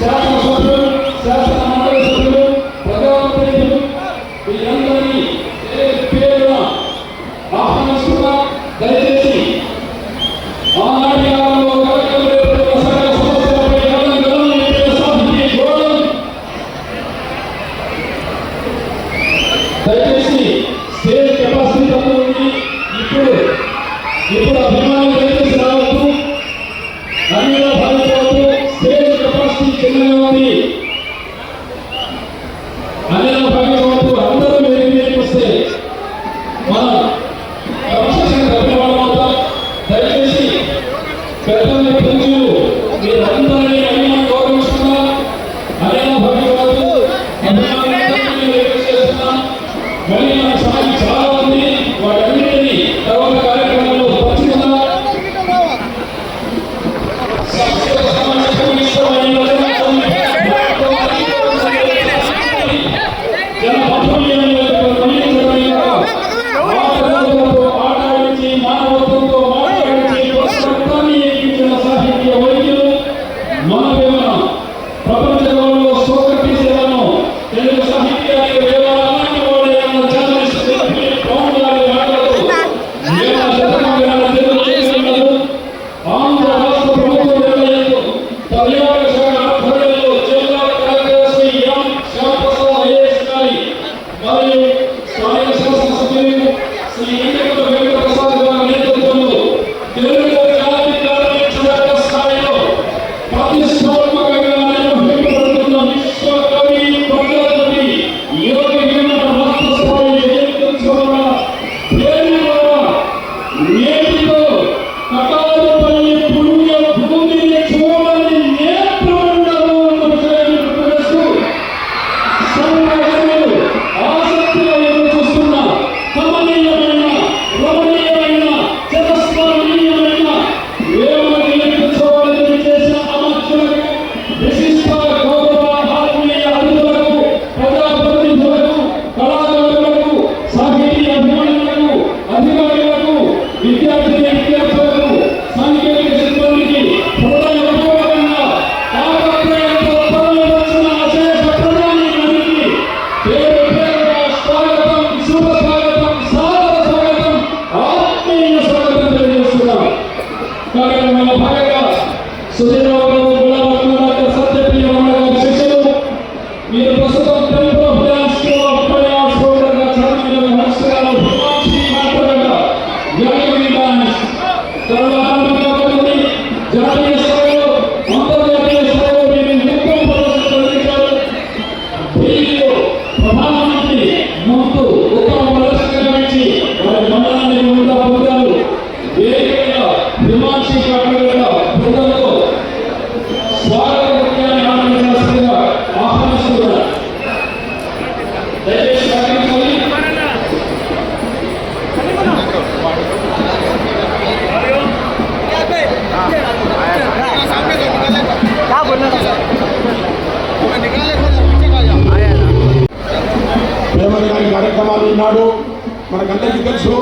శాసనసభ్యులు శాసన మళ్ళీ మన కార్యక్రమాలు ఈనాడు మనకందరికీ తెలుసు.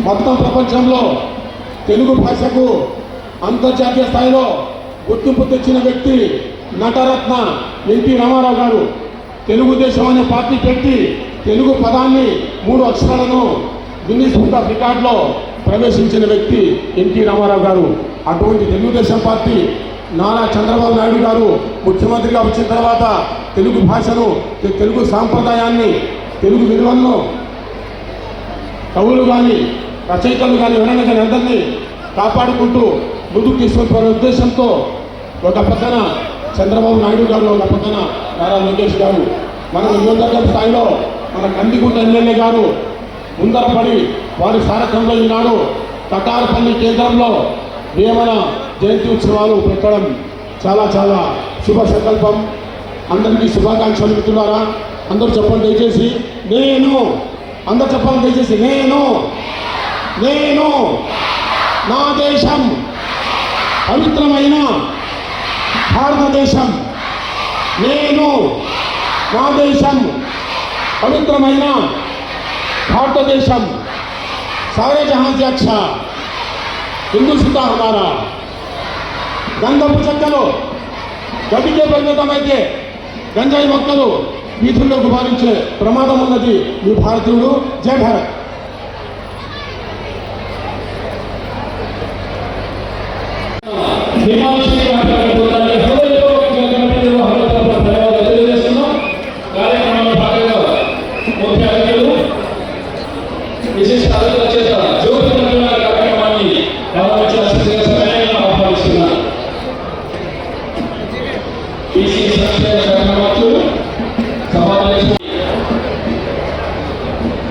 మొత్తం ప్రపంచంలో తెలుగు భాషకు అంతర్జాతీయ స్థాయిలో గుర్తింపు తెచ్చిన వ్యక్తి నటరత్న ఎన్టీ రామారావు గారు. తెలుగుదేశం అనే పార్టీ పెట్టి తెలుగు పదాన్ని మూడు అక్షరాలను గిన్నీస్ బుక్ ఆఫ్ రికార్డులో ప్రవేశించిన వ్యక్తి ఎన్టీ రామారావు గారు. అటువంటి తెలుగుదేశం పార్టీ నారా చంద్రబాబు నాయుడు గారు ముఖ్యమంత్రిగా వచ్చిన తర్వాత తెలుగు భాషను తెలుగు సాంప్రదాయాన్ని తెలుగు విలువలను కవులు కానీ రచయితలు కానీ ఎవరైనా కానీ అందరినీ కాపాడుకుంటూ ముందుకు తీసుకుని ఉద్దేశంతో ఒక పక్కన చంద్రబాబు నాయుడు గారు ఒక పక్కన నారా లోకేష్ గారు. మన నియోజకవర్గం స్థాయిలో మన కందిగుంట ఎమ్మెల్యే గారు ముందరపడి వారి సారథ్యంలో ఈనాడు కటారపల్లి కేంద్రంలో వేమన జయంతి ఉత్సవాలు పెట్టడం చాలా చాలా శుభ సంకల్పం. అందరికీ శుభాకాంక్షలు మిత్రులారా అందరూ చెప్పండి దయచేసి. నేను అందరూ చెప్పండి దయచేసి. నేను నేను. నా దేశం పవిత్రమైన భారతదేశం. నేను నా దేశం పవిత్రమైన భారతదేశం. सारे जहां से अच्छा हिंदुस्ता हमारा గంధ గడికే పరిమితమైతే గంజాయి మొక్కలు వీధుల్లో భావించే ప్రమాదం ఉన్నది మీ భారతీయుడు జయ భారత్.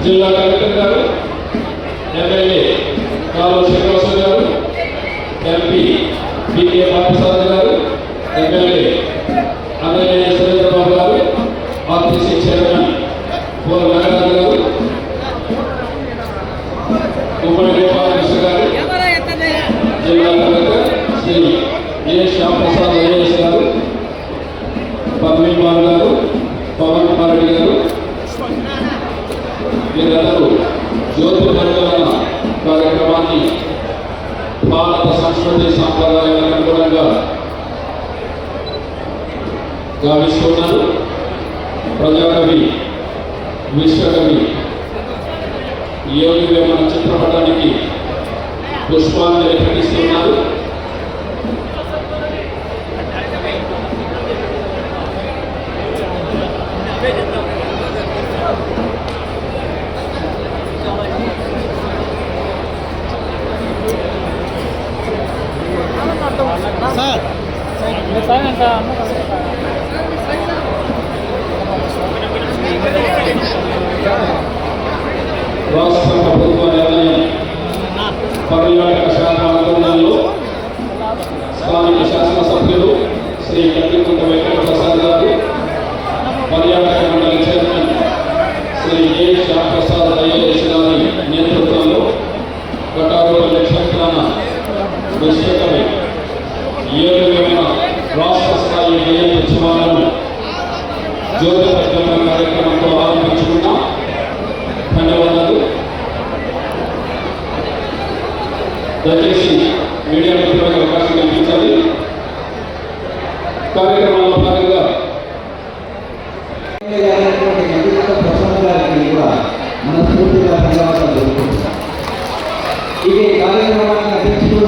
జిల్లా కలెక్టర్ గారు ఎమ్మెల్యే కాలు శ్రీనివాసరావు గారు మీరందరూ జ్యోతి మండల కార్యక్రమాన్ని భారత సంస్కృతి సాంప్రదాయాలకు అనుగుణంగా గావిస్తున్నారు. ప్రజాకవి విశ్వకవి యోగి వేమన చిత్రపటానికి పుష్పాంజలి ఘటిస్తున్నారు సార్ రాష్ట్ర ప్రభుత్వ నిర్ణయం పర్యాటక శాఖ ఆధ్వర్యంలో స్థానిక శాసనసభ్యులు శ్రీ కంటికుంట పర్యాటక మండలి చైర్మన్ శ్రీ ఏ శ్యామప్రసాద్ అయ్యేసి గారి నేతృత్వం ఏ విధమైన రాష్ట్ర స్థాయి వ్యయం ఉత్సవాలను జ్యోతిపద్యం కార్యక్రమంతో ఆరంభించుకున్నాం ధన్యవాదాలు. దయచేసి మీడియా మిత్రులకు అవకాశం కల్పించాలి. కార్యక్రమంలో భాగంగా మనస్ఫూర్తిగా ధన్యవాదాలు ఇది కార్యక్రమాన్ని అధ్యక్షుడు